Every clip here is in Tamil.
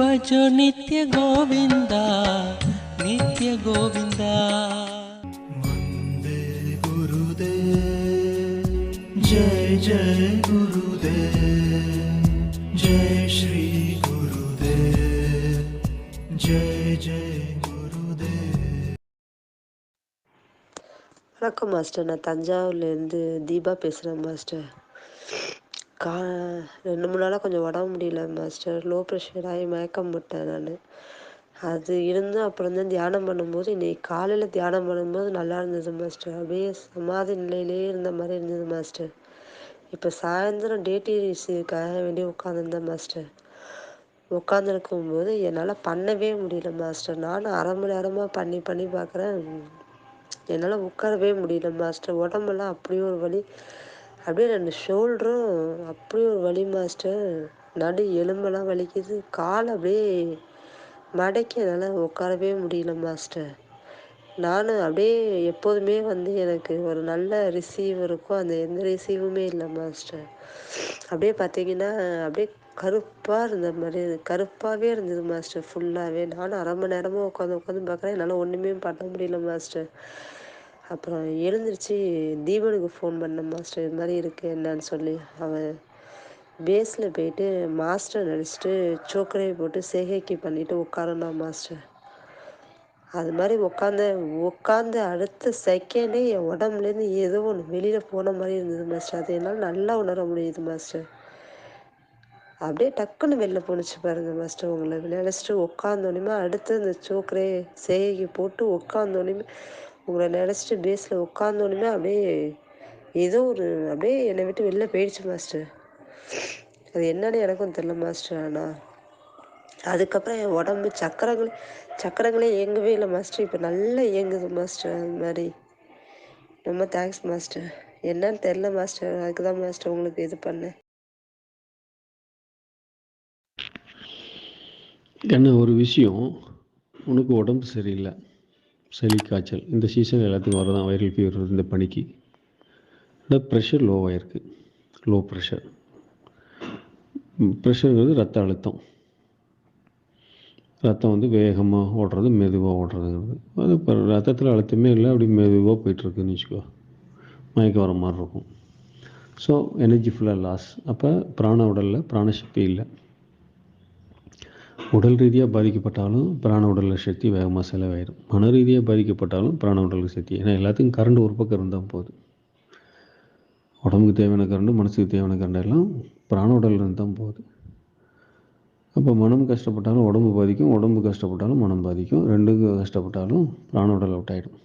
भजो नित्य गोविन्द नित्य गोविन्द वन्दे गुरुदेव जय जय गुरुदेव जय श्री गुरुदेव जय जय गुरुदेव வணக்கம் மாஸ்டர் நான் தஞ்சாவூர்லேருந்து தீபா பேசுகிறேன் மாஸ்டர் கா ரெண்டு மூணு நாளாக கொஞ்சம் உடம்பு முடியல மாஸ்டர் லோ ப்ரெஷர் ஆகி மயக்கம் போட்டேன் நான். அது இருந்தும் அப்புறம் தான் தியானம் பண்ணும்போது இன்னைக்கு காலையில் தியானம் பண்ணும்போது நல்லா இருந்தது மாஸ்டர் அப்படியே சமாதி நிலையிலே இருந்த மாதிரி இருந்தது மாஸ்டர் இப்போ சாயந்தரம் டேட்டி ரிசீவுக்காக வேண்டி உட்காந்துருந்தேன் மாஸ்டர் உட்காந்துருக்கும் போது என்னால் பண்ணவே முடியல மாஸ்டர் நானும் அரை மணி நேரமாக பண்ணி பண்ணி பார்க்குறேன் என்னால் உட்காரவே முடியல மாஸ்டர் உடம்பெல்லாம் அப்படியே ஒரு வழி அப்படியே ரெண்டு ஷோல்டரும் அப்படியே ஒரு வலி மாஸ்டர் நடு எலும்பெல்லாம் வலிக்குது. கால் அப்படியே மடக்கி என்னால் உட்காரவே முடியல மாஸ்டர் நானும் அப்படியே எப்போதுமே வந்து எனக்கு ஒரு நல்ல ரிசீவ் இருக்கும். அந்த எந்த ரிசீவுமே இல்லை மாஸ்டர் அப்படியே பார்த்தீங்கன்னா அப்படியே கருப்பாக இருந்த மாதிரி கருப்பாகவே இருந்தது மாஸ்டர் ஃபுல்லாகவே நானும் அரை மணி நேரமாக உட்காந்து உட்காந்து பார்க்குறேன் என்னால் ஒன்றுமே பண்ண முடியல மாஸ்டர் அப்புறம் எழுந்திரிச்சு தீபனுக்கு ஃபோன் பண்ணேன் மாஸ்டர் இது மாதிரி இருக்குது என்னன்னு சொல்லி. அவன் பேஸில் போயிட்டு மாஸ்டர் நடிச்சுட்டு சோக்கரையை போட்டு சேகைக்கு பண்ணிட்டு உட்காரனா மாஸ்டர் அது மாதிரி உட்காந்து உட்காந்து அடுத்த செகண்டே என் உடம்புலேருந்து ஏதோ ஒன்று வெளியில் போன மாதிரி இருந்தது மாஸ்டர் அது என்னால் நல்லா உணர முடியுது மாஸ்டர் அப்படியே டக்குன்னு வெளில போணுச்சு பாருங்க மாஸ்டர் உங்களை நினச்சிட்டு உட்காந்தோடனே அடுத்து அந்த சோக்கரே சேகைக்கு போட்டு உட்காந்தோடனே உங்களை நினச்சிட்டு பேஸில் உட்காந்தோடனே அப்படியே ஏதோ ஒரு அப்படியே என்னை விட்டு வெளில போயிடுச்சு மாஸ்டர். அது என்னன்னு எனக்கும் தெரில மாஸ்டர் ஆனால் அதுக்கப்புறம் என் உடம்பு சக்கரங்களே சக்கரங்களே இயங்கவே இல்லை மாஸ்டர். இப்போ நல்லா இயங்குது மாஸ்டர் அது மாதிரி. ரொம்ப தேங்க்ஸ் மாஸ்டர். என்னன்னு தெரில மாஸ்டர் அதுக்கு தான் மாஸ்டர் உங்களுக்கு இது பண்ணேன். என்ன ஒரு விஷயம் உனக்கு உடம்பு சரியில்லை. சளி காய்ச்சல் இந்த சீசன் எல்லாத்துக்கும் வரதான் வைரல் ஃபீவர் இந்த பனிக்கு. ப்ரெஷர் லோவாக இருக்குது லோ ப்ரெஷர் ப்ரெஷருங்கிறது ரத்த அழுத்தம். ரத்தம் வந்து வேகமாக ஓடுறது மெதுவாக ஓடுறதுங்கிறது. அது இப்போ ரத்தத்தில் அழுத்தமே இல்லை அப்படி மெதுவாக போயிட்டுருக்குன்னு வச்சுக்கோ. மயக்கம் வர மாதிரி இருக்கும். ஸோ எனர்ஜி ஃபுல்லாக லாஸ் அப்போ பிராண உடலில் பிராணசக்தி இல்லை. உடல் ரீதியாக பாதிக்கப்பட்டாலும் பிராண உடல் சக்தி வேகமாக செலவாயிடும் மன ரீதியாக பாதிக்கப்பட்டாலும் பிராண உடல் சக்தி. ஏன்னா எல்லாத்துக்கும் கரண்ட் ஒரு பக்கம் இருந்தால் போதும். உடம்புக்கு தேவையான கரண்டு மனசுக்கு தேவையான கரண்ட் எல்லாம் பிராண உடல் இருந்தால் போகுது அப்போ மனம் கஷ்டப்பட்டாலும் உடம்பு பாதிக்கும். உடம்பு கஷ்டப்பட்டாலும் மனம் பாதிக்கும். ரெண்டுக்கும் கஷ்டப்பட்டாலும் பிராண உடல் அவுட் ஆகிடும்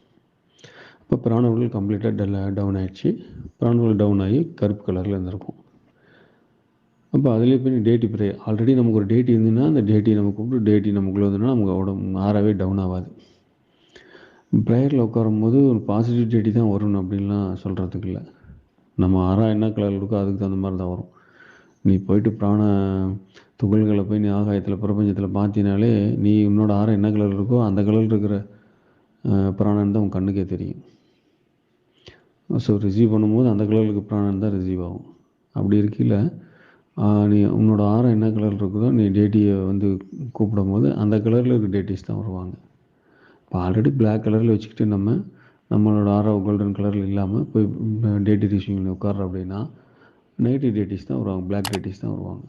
இப்போ பிராண உடல் கம்ப்ளீட்டாக டல் டவுன் ஆகிடுச்சு பிராண உடல் டவுன் ஆகி கருப்பு கலரில் இருந்திருக்கும். அப்போ அதுலேயே போய் டேட்டி ப்ரே ஆல்ரெடி நமக்கு ஒரு டேட்டி இருந்ததுன்னா அந்த டேட்டி நம்ம கூப்பிட்டு டேட்டி நமக்குள்ளே வந்துன்னா நமக்கு உடம்பு ஆறாவே டவுன் ஆகாது. ப்ரேயரில் உட்காரும் போது ஒரு பாசிட்டிவ் டேட்டி தான் வரும் அப்படின்லாம் சொல்கிறதுக்கு இல்லை. நம்ம ஆறா என்ன கலர் இருக்கோ அதுக்கு தகுந்த மாதிரி தான் வரும். நீ போயிட்டு பிராண துகள்களை போய் நீ ஆகாயத்தில் பிரபஞ்சத்தில் பார்த்தினாலே நீ உன்னோட ஆற என்ன கலர் இருக்கோ அந்த கலரில் இருக்கிற பிராணன் தான் உன் கண்ணுக்கே தெரியும். ஸோ ரிசீவ் பண்ணும்போது அந்த கலருக்கு பிராணன் தான் ரிசீவ் ஆகும். அப்படி இருக்கையில் நீ உன்னோட ஆரம் என்ன கலர் இருக்குதோ நீ டேட்டியை வந்து கூப்பிடும் போது அந்த கலரில் இருக்க டேட்டிஸ் தான் வருவாங்க. இப்போ ஆல்ரெடி பிளாக் கலரில் வச்சுக்கிட்டு நம்ம நம்மளோட ஆரம் கோல்டன் கலரில் இல்லாமல் போய் டேட்டி ரிசீவிங்கில் உட்கார்ற அப்படின்னா நெகட்டிவ் டேட்டிஸ் தான் வருவாங்க பிளாக் டேட்டிஸ் தான் வருவாங்க.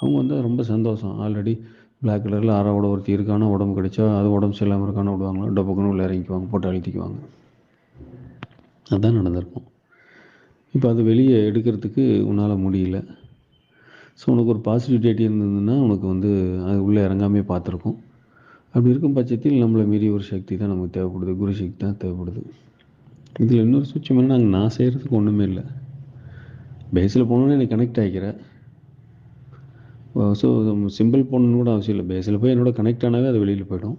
அவங்க வந்து ரொம்ப சந்தோஷம். ஆல்ரெடி பிளாக் கலரில் ஆறாவோட ஒருத்தி இருக்கானோ உடம்பு கிடைச்சா அது உடம்பு சரியில்லாமல் இருக்கானோ விடுவாங்களோ டப்புக்குன்னு உள்ள இறங்கிக்குவாங்க போட்டு அழுத்திக்குவாங்க. அதுதான் நடந்திருக்கும். இப்போ அது வெளியே எடுக்கிறதுக்கு உன்னால் முடியல. ஸோ உனக்கு ஒரு பாசிட்டிவ் டேட்டி இருந்ததுன்னா உனக்கு வந்து அது உள்ளே இறங்காமே பார்த்துருக்கும். அப்படி இருக்கும் பட்சத்தில் நம்மளை மீறி ஒரு சக்தி தான் நமக்கு தேவைப்படுது. குரு சக்தி தான் தேவைப்படுது. இதில் இன்னொரு சுவிட்சம் என்ன நாங்கள் நான் செய்கிறதுக்கு ஒன்றுமே இல்லை. பேஸில் போனோன்னே எனக்கு கனெக்ட் ஆகிக்கிறேன் ஸோ சிம்பிள் போகணுன்னு கூட அவசியம் இல்லை. பேஸில் போய் என்னோட கனெக்ட் ஆனாவே அது வெளியில் போயிடும்.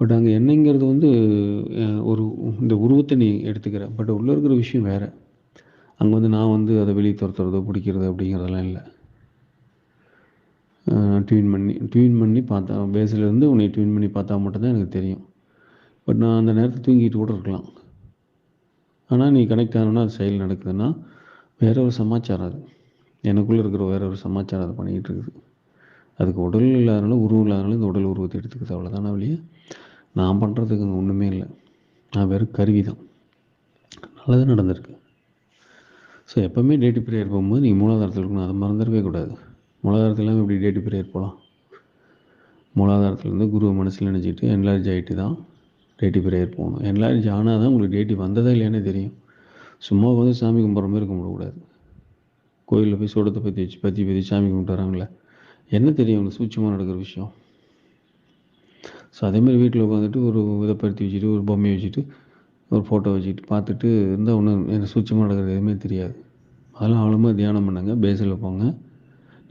பட் அங்கே என்னங்கிறது வந்து ஒரு இந்த உருவத்தை நீ எடுத்துக்கிற. பட் உள்ளே இருக்கிற விஷயம் வேறு. அங்கே வந்து நான் வந்து அதை வெளியே துரத்துறதோ பிடிக்கிறது அப்படிங்கிறதெல்லாம் இல்லை. ட்யூன் பண்ணி ட்யூன் பண்ணி பார்த்தா பேஸ்லேருந்து உன்னை ட்யூன் பண்ணி பார்த்தா மட்டும்தான் எனக்கு தெரியும். பட் நான் அந்த நேரத்தில் தூங்கிட்டு கூட இருக்கலாம். ஆனால் நீ கனெக்ட் ஆகணும்னா அது செயல் நடக்குதுன்னா வேற ஒரு சமாச்சாரம் அது. எனக்குள்ளே இருக்கிற வேற ஒரு சமாச்சாரம் அதை பண்ணிக்கிட்டு இருக்குது. அதுக்கு உடல் இல்லாதனால உருவம் இல்லாதனால இந்த உடல் உருவத்தை எடுத்துக்குது அவ்வளோதான வழியே நான் பண்ணுறதுக்கு அங்கே ஒன்றுமே இல்லை. நான் வெறும் கருவி தான். நல்லது நடந்திருக்கு. ஸோ எப்போவுமே டேட்டி ப்ரேயர் போகும்போது நீங்கள் மூலாதாரத்தில் இருக்கணும் அதை மறந்துடவே கூடாது. மூலாதாரத்தில் இல்லாமல் எப்படி டேட்டி ப்ரேயர் போகலாம் மூலாதாரத்துலேருந்து குருவை மனசில் நினச்சிட்டு என்லார்ஜ் ஆகிட்டு தான் டேட்டி ப்ரேயர் போகணும். என்லார்ஜ் ஆனால் தான் உங்களுக்கு டேட்டி வந்ததா இல்லையானே தெரியும். சும்மா வந்து சாமி கும்பிட்ற மாதிரி கும்பிடக்கூடாது கோயிலில் போய் சோடத்தை பற்றி வச்சு பற்றி பற்றி சாமி கும்பிட்டு வராங்களே என்ன தெரியும் உங்களுக்கு சூட்சமாக நடக்கிற விஷயம்? ஸோ அதேமாதிரி வீட்டில் உட்காந்துட்டு ஒரு விதப்படுத்தி வச்சுட்டு ஒரு பொம்மையை வச்சுட்டு ஒரு ஃபோட்டோ வச்சுட்டு பார்த்துட்டு இருந்தால் ஒன்றும் எனக்கு சூட்சமாக நடக்கிறது எதுவுமே தெரியாது. அதெல்லாம் ஆழமாக தியானம் பண்ணுங்க பேஸில் போங்க.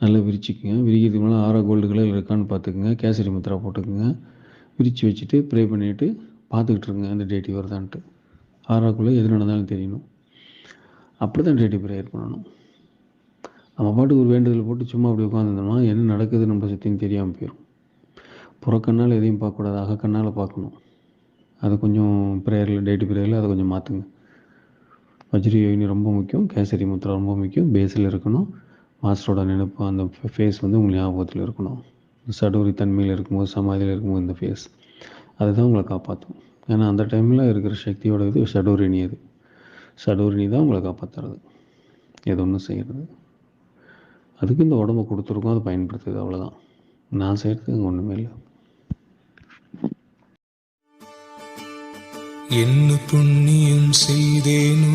நல்லா விரிச்சிக்கங்க. விரிக்கிறதுக்கு மேலே ஆறா கோல்டு கலர் இருக்கான்னு பார்த்துக்குங்க. கேசரி முத்திரா போட்டுக்குங்க. விரித்து வச்சுட்டு ப்ரே பண்ணிவிட்டு பார்த்துக்கிட்டு இருங்க அந்த டேட்டி வருதான்ட்டு. ஆறாக்குள்ளே எது நடந்தாலும் தெரியணும். அப்படி தான் டேட்டி ப்ரேயர் பண்ணணும். நம்ம பாட்டுக்கு ஒரு வேண்டுதல் போட்டு சும்மா அப்படி உட்காந்துருந்தோம்னா என்ன நடக்குது நம்ம சுற்றின்னு தெரியாமல் போயிடும் புறக்கண்ணால் எதையும் பார்க்கக்கூடாது அகக்கண்ணால் பார்க்கணும். அது கொஞ்சம் ப்ரேயரில் டேட்டு ப்ரேயரில் அதை கொஞ்சம் மாற்றுங்க வஜ்ரி யோகினி ரொம்ப முக்கியம். கேசரி முத்திரை ரொம்ப முக்கியம். பேஸில் இருக்கணும். மாஸ்டரோட நினைப்பு அந்த ஃபேஸ் வந்து உங்களுக்கு ஞாபகத்தில் இருக்கணும். சடுகுரி தன்மையில் இருக்கும்போது சமாதியில் இருக்கும்போது இந்த ஃபேஸ் அதுதான் உங்களை காப்பாற்றும் ஏன்னா அந்த டைமில் இருக்கிற சக்தியோட இது சடூரிணி அது. சடூரிணி தான் உங்களை காப்பாற்றுறது எது ஒன்றும் செய்கிறது அதுக்கு இந்த உடம்பை கொடுத்துருக்கோம் அதை பயன்படுத்துது அவ்வளோதான் நான் செய்கிறதுக்கு அங்கே ஒன்றுமே இல்லை. என்ன புண்ணியம் செய்தேனோ